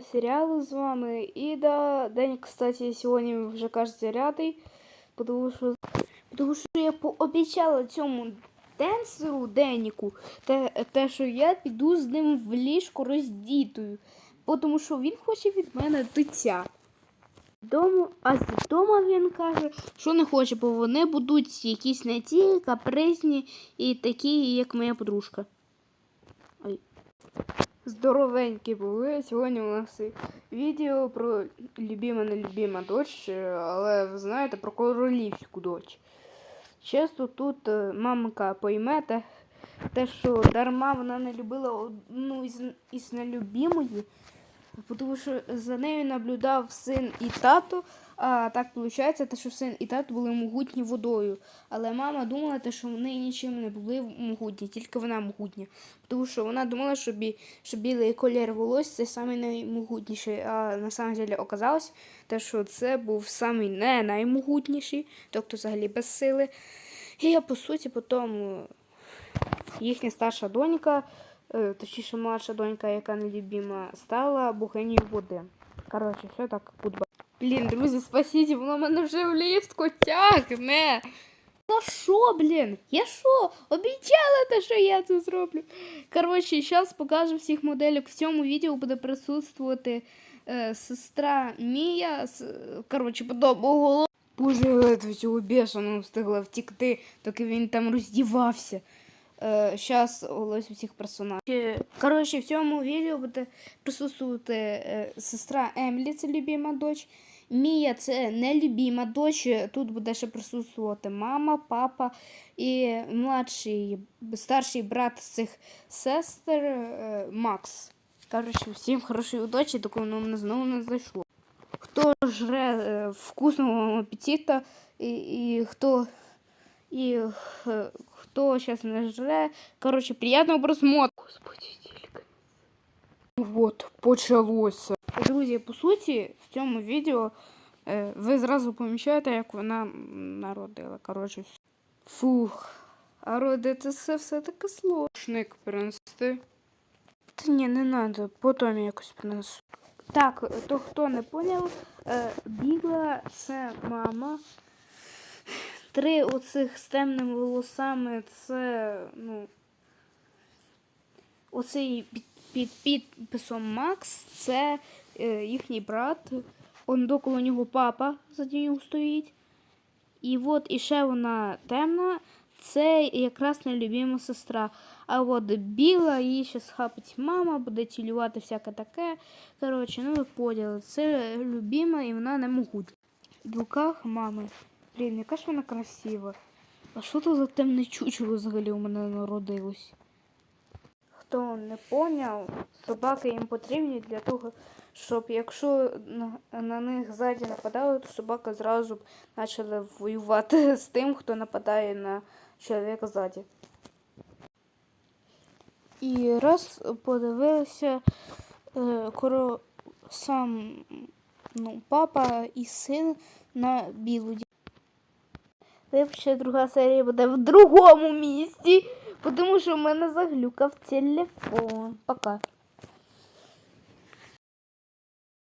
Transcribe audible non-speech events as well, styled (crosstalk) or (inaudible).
серіалу з вами. І да, день, кстати, сьогодні вже кажеться рятий, тому що, тому що я пообіцяла цьому денсеру Деніку, те, те, що я піду з ним в ліжко роздітою, тому що він хоче від мене дитя. Дому, а з дому він каже, що не хоче, бо вони будуть якісь не ті, капризні і такі, як моя подружка. Ой. Здоровенькі були. Сьогодні у нас відео про любима нелюбима дочь, але ви знаєте про королівську дочь. Часто тут е, мамка поймете те, що дарма вона не любила одну із, із нелюбимої, тому що за нею наблюдав син і тато. А так виходить, що син і тато були могутні водою. Але мама думала, що вони нічим не були могутні, тільки вона могутня. Тому що вона думала, що, бі, що білий колір волосся це наймогутніший. А на самом деле оказалось, те, що це був самий не наймогутніший, тобто взагалі без сили. І по суті, потім їхня старша донька, точніше младша донька, яка нелюбима, стала богинею води. Коротше, все так буде. Блін, друзі, спасіть, воно мене вже в ліжко тягне. Ну що, блін? Я що? Обіцяла те, що я це зроблю. Коротше, зараз покажу всіх моделек. В цьому відео буде присутствувати е, сестра Мія. С... Коротше, подобного Боже, я ледве цього бешеного встигла втікти, доки він там роздівався. Зараз ось усіх персонажів. Коротше, в цьому відео буде присутствувати е, сестра Емілі, це любима дочь. Мія це нелюбима дочь. Тут буде ще присутствувати мама, папа і младший старший брат цих сестер е, Макс. Коротше, всім хорошої удачі, доки воно мене знову не зайшло. Хто жре е, вкусного апетита і, і хто і е, хто зараз не жре. Коротше, приятного просмотру. Господи, тільки. От, почалося. Друзі, по суті, в цьому відео е, ви зразу помічаєте, як вона народила. Коротше, все. Фух. А родити це все таке сложник принести. Та ні, не треба, потім якось принесу. Так, то хто не поняв, е, Біла це мама. Три оцих з темними волосами це, ну, оцей під, під підписом Макс, це е, їхній брат. Он доколо нього папа за нього стоїть. І от іще вона темна, це якраз нелюбима сестра. А от біла її ще схапить мама, буде цілювати всяке таке. Коротше, ну ви поняли, це любима і вона не могутня. В руках мами. Блін, яка ж вона красива. А що то за темне чучело взагалі у мене народилось? Хто не поняв, собаки їм потрібні для того, щоб якщо на, них ззаді нападали, то собака зразу б почала воювати (laughs) з тим, хто нападає на чоловіка ззаді. І раз подивилися е, коро сам ну, папа і син на білу Вибачте, друга серія буде в другому місці, тому що в мене заглюкав телефон. Пока.